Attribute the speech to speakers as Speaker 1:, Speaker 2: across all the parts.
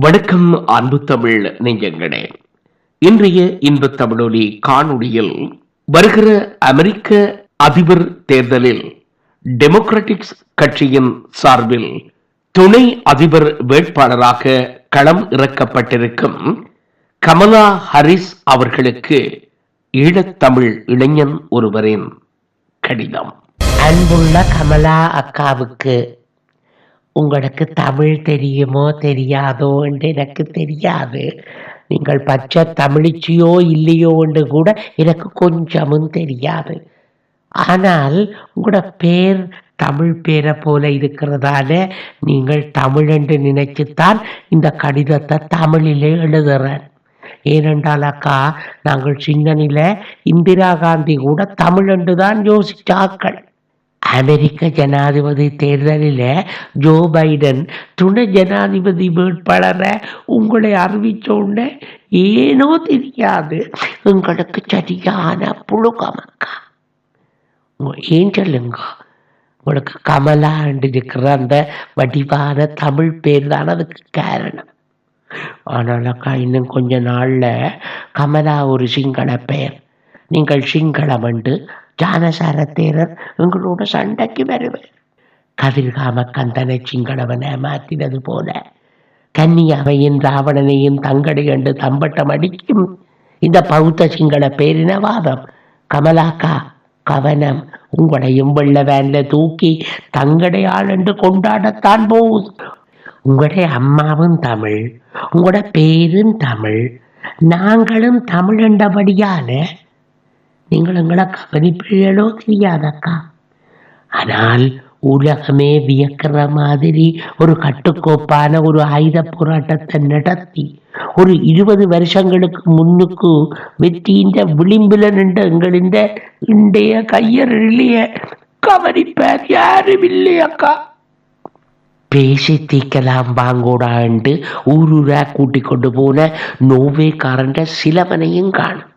Speaker 1: வணக்கம் அன்பு தமிழ் நெஞ்சங்களே. இன்றைய இன்ப தமிழொலி காணொளியில் வருகிற அமெரிக்க அதிபர் தேர்தலில் டெமோக்ராட்டிக்ஸ் கட்சியின் சார்பில் துணை அதிபர் வேட்பாளராக களம் இறக்கப்பட்டிருக்கும் கமலா ஹரிஸ் அவர்களுக்கு ஈழத்தமிழ் இளைஞன் ஒருவரின் கடிதம்.
Speaker 2: அன்புள்ள கமலா அக்காவுக்கு உங்களுக்கு தமிழ் தெரியுமோ தெரியாதோ என்று எனக்கு தெரியாது. நீங்கள் பச்சை தமிழிச்சியோ இல்லையோ என்று கூட எனக்கு கொஞ்சமும் தெரியாது. ஆனால் உங்களோட பேர் தமிழ் பேரை போல இருக்கிறதால நீங்கள் தமிழ் என்று நினைச்சுத்தான் இந்த கடிதத்தை தமிழிலே எழுதுறேன். ஏனென்றால் அக்கா நாங்கள் சின்னனில இந்திரா காந்தி கூட தமிழ் என்று தான் யோசிச்சாக்கள் அமெரிக்க ஜனாதிபதி தேர்தலில் ஜோ பைடன் துணை ஜனாதிபதி வேட்பாளரை உங்களை அறிவிச்ச உடனே ஏனோ தெரியாது. உங்களுக்கு சரியான புழுக்கமக்கா உங்க- ஏன் சொல்லுங்க? உங்களுக்கு கமலா இருக்கிற அந்த வடிவான தமிழ் பேர் தான் அதுக்கு காரணம். ஆனால் அக்கா இன்னும் கொஞ்ச நாள்ல கமலா ஒரு சிங்கள பெயர். நீங்கள் சிங்களம் என்று ஜானசார தேரர் எங்களோட சண்டைக்கு வருவர். கதிர்காம கந்தனை சிங்களவனை மாற்றினது போல. கன்னியாவையும் ராவணனையும் தங்கடி என்று தம்பட்டம் அடிக்கும். இந்த பௌத்த சிங்கள பேரினவாதம் கமலாக்கா கவனம் உங்களையும் வெள்ள வேன்ல தூக்கி தங்கடை ஆள் என்று கொண்டாடத்தான் போகுது உங்களுடைய அம்மாவும் தமிழ் உங்களோட பேரும் தமிழ் நாங்களும் தமிழ் என்றபடியான நீங்கள் எங்களை கவனிப்பீர்களோ தெரியாதக்கா ஆனால் உலகமே வியக்கிற மாதிரி ஒரு கட்டுக்கோப்பான ஒரு ஆயுத போராட்டத்தை நடத்தி ஒரு இருபது வருஷங்களுக்கு முன்னுக்கு வெற்றியின் விளிம்பில் நின்ற எங்களின் இன்றைய கையறிய கவனிப்பார் யாரும் இல்லையக்கா பேசி தீக்கலாம் வாங்கோடாண்டு ஊரூரா கூட்டிக் கொண்டு போன நோவேக்காரன்ற சிலவனையும் காணும்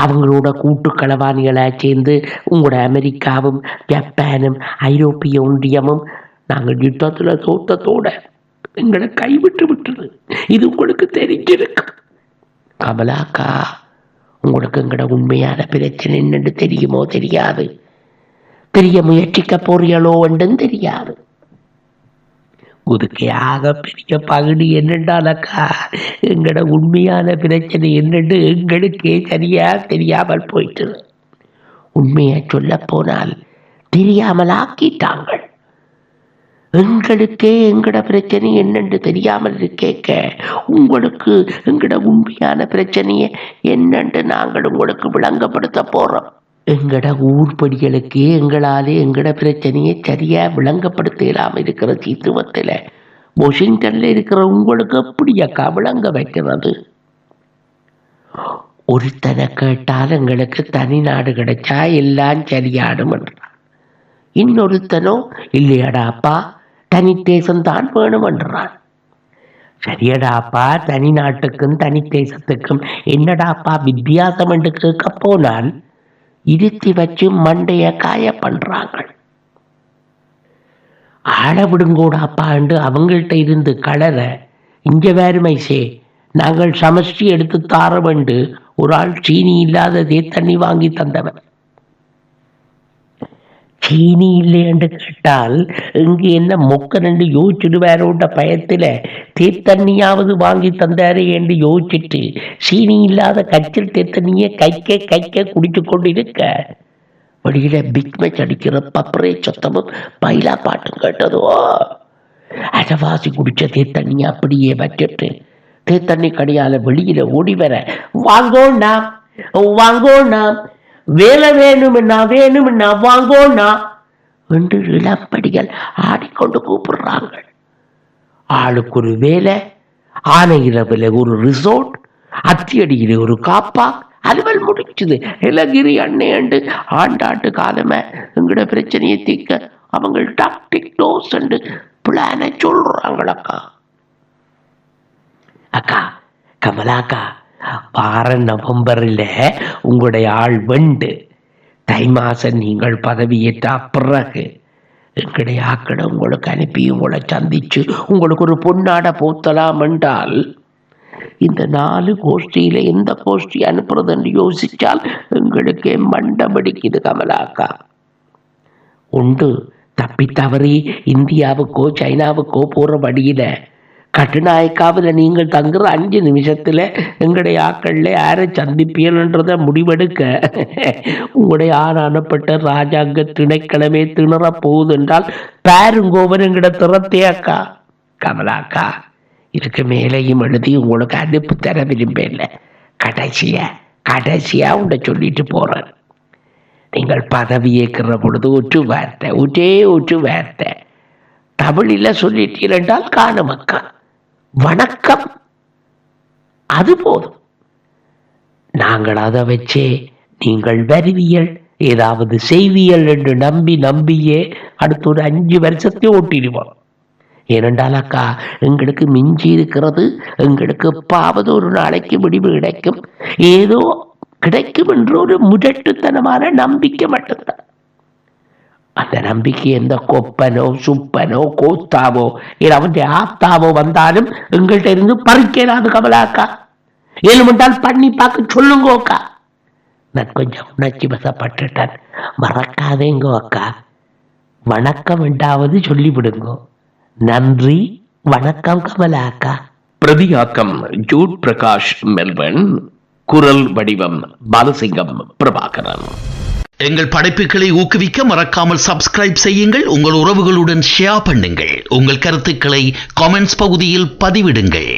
Speaker 2: அவங்களோட கூட்டு களவாணிகளை சேர்ந்து உங்களோட அமெரிக்காவும் ஜப்பானும் ஐரோப்பிய ஒன்றியமும் நாங்கள் யுத்தத்தில் தோத்தத்தோட எங்களை கைவிட்டு விட்டது. இது உங்களுக்கு தெரிஞ்சிருக்கு. கமலாக்கா உங்களுக்கு எங்களோட உண்மையான பிரச்சனை என்னென்று தெரியுமோ தெரியாது? தெரிய முயற்சிக்க போறியளோ என்றும் தெரியாது. உதுக்கையாக பெரிய பகுதி என்னென்றாலக்கா எங்களோட உண்மையான பிரச்சனை என்னென்று எங்களுக்கே சரியா தெரியாமல் போயிட்டு உண்மையை சொல்ல போனால் தெரியாமல் ஆக்கிட்டாங்க எங்களுக்கே எங்கட பிரச்சனை என்னென்று தெரியாமல் கேட்க உங்களுக்கு எங்கட உண்மையான பிரச்சனையை என்னென்று நாங்கள் உங்களுக்கு விளங்கப்படுத்த போறோம். எங்கட ஊர்படிகளுக்கு எங்களாலே எங்கட பிரச்சனையை சரியா விளங்கப்படுத்த இல்லாம இருக்கிற சீத்துவத்தில். வாஷிங்டன்ல இருக்கிற உங்களுக்கு எப்படியாக்கா விளங்க வைக்கிறது? ஒருத்தனை கேட்டால் எங்களுக்கு தனி நாடு கிடைச்சா எல்லாம் சரியாடும் என்றான். இன்னொருத்தனோ இல்லையடாப்பா தனி தேசம் தான் வேணும் என்றான். சரியடாப்பா தனி நாட்டுக்கும் தனி தேசத்துக்கும் என்னடாப்பா வித்தியாசம் என்று கேட்க போனான்? இருத்தி வச்சு மண்டைய காய பண்றாங்க ஆள விடுங்கோடாப்பா அவங்கள்ட்ட இருந்து கலர இங்க வேறுமைசே நாங்கள் சமஷ்டி எடுத்து தார வேண்டு ஒரு ஆள் சீனி இல்லாததே தண்ணி வாங்கி தந்தவன். சீனி இல்லையென்று கேட்டால் இங்கு என்ன மொக்க ரெண்டு யோசிச்சுடுவாரோட பயத்துல தேத்தண்ணியாவது வாங்கி தந்தாரே என்று யோசிச்சுட்டு சீனி இல்லாத கச்சில் தேத்தண்ணியை கைக்க கைக்க குடிச்சு கொண்டு இருக்க வழியில் பிக் மேட்ச் அடிக்கிற பப்பரே சத்தமும் பைலா பாட்டும் கேட்டதோ? அடவாசி குடிச்ச தேத்தண்ணி அப்படியே வச்சுட்டு தேத்தண்ணி கடையால் வெளியில ஓடி வர வாங்கோண்ணா வாங்கோண்ணா வேலை வேணும்னா வேணும்னா வாங்கோண்ணா என்று இளம்படிகள் ஆடிக்கொண்டு கூப்பிடுறாங்க ஆளுக்கு ஒரு வேலை ஆனை இரவுல ஒரு ரிசோர்ட் அத்தியடியில் ஒரு காப்பா அலுவல் முடிச்சுது இலகிரி அண்ணையண்டு ஆண்டாண்டு காலமே எங்கட பிரச்சனையை தீர்க்க அவங்க டாக்டிக் டோஸ் பிளானை சொல்றாங்களக்கா. அக்கா கமலாக்கா வார நவம்பரில் உங்களுடைய ஆள் வெண்டு. தை மாசம் நீங்கள் பதவியேற்ற பிறகு எங்களுடைய ஆக்களை உங்களுக்கு அனுப்பி உங்களை சந்திச்சு உங்களுக்கு ஒரு பொன்னாட போத்தலாம் என்றால் இந்த நாலு கோஷ்டியில் எந்த கோஷ்டி அனுப்புறதுன்னு யோசித்தால் எங்களுக்கே மண்டம் பிடிக்குது கமலாக்கா. உண்டு தப்பி தவறி இந்தியாவுக்கோ சைனாவுக்கோ போகிற வழியில் கட்டுநாயக்காவில் நீங்கள் தங்குற அஞ்சு நிமிஷத்துல எங்களுடைய ஆக்கள்ல யாரை சந்திப்பீங்கன்றத முடிவெடுக்க. உங்களுடைய ஆனானப்பட்ட ராஜாங்க திணைக்கிழமை திணற போகுது என்றால் பாருங்கோவன் எங்கட திறத்தே அக்கா. கமலாக்கா இதுக்கு மேலேயும் எழுதி உங்களுக்கு அனுப்பு தர விரும்பல கடைசியா கடைசியா உன்னை சொல்லிட்டு போறேன். நீங்கள் பதவி ஏற்கிற பொழுது ஒற்று வார்த்தை ஒற்றே ஒற்று வார்த்தை. தமிழில் சொல்லிட்டீர் என்றால் காணும் அக்கா. வணக்கம். அது போதும். நாங்கள் அதை வச்சே நீங்கள் வருவியல். ஏதாவது செய்வியல் என்று நம்பி நம்பியே அடுத்த ஒரு அஞ்சு வருஷத்தை ஓட்டிடுவோம். ஏனென்றால் அக்கா எங்களுக்கு மிஞ்சி இருக்கிறது எங்களுக்கு எப்பாவது ஒரு நாளைக்கு முடிவு கிடைக்கும். ஏதோ கிடைக்கும் என்ற ஒரு முரட்டுத்தனமான நம்பிக்கை மட்டும்தான். அந்த நம்பிக்கை எந்த கொப்பனோ சுப்பனோ கோத்தாவோ இல்லை அவன் ஆத்தாவோ வந்தாலும் எங்கள்கிட்ட இருந்து பறிக்கிறாது கமலாக்கா. ஏழுமென்றால் பண்ணி பார்க்க சொல்லுங்க அக்கா நான் கொஞ்சம் உணர்ச்சி வசப்பட்டுட்டேன். மறக்காதேங்கோ அக்கா. வணக்கம் என்றாவது சொல்லிவிடுங்கோ. நன்றி வணக்கம் கமலா அக்கா
Speaker 1: பிரதியாக்கம் ஜூட் பிரகாஷ் மெல்பர்ன். குரல் வடிவம் பாலசிங்கம் பிரபாகரன்.
Speaker 3: எங்கள் படைப்புகளை ஊக்குவிக்க மறக்காமல் சப்ஸ்கிரைப் செய்யுங்கள். உங்கள் உறவுகளுடன் ஷேர் பண்ணுங்கள். உங்கள் கருத்துக்களை காமெண்ட்ஸ் பகுதியில் பதிவிடுங்கள்.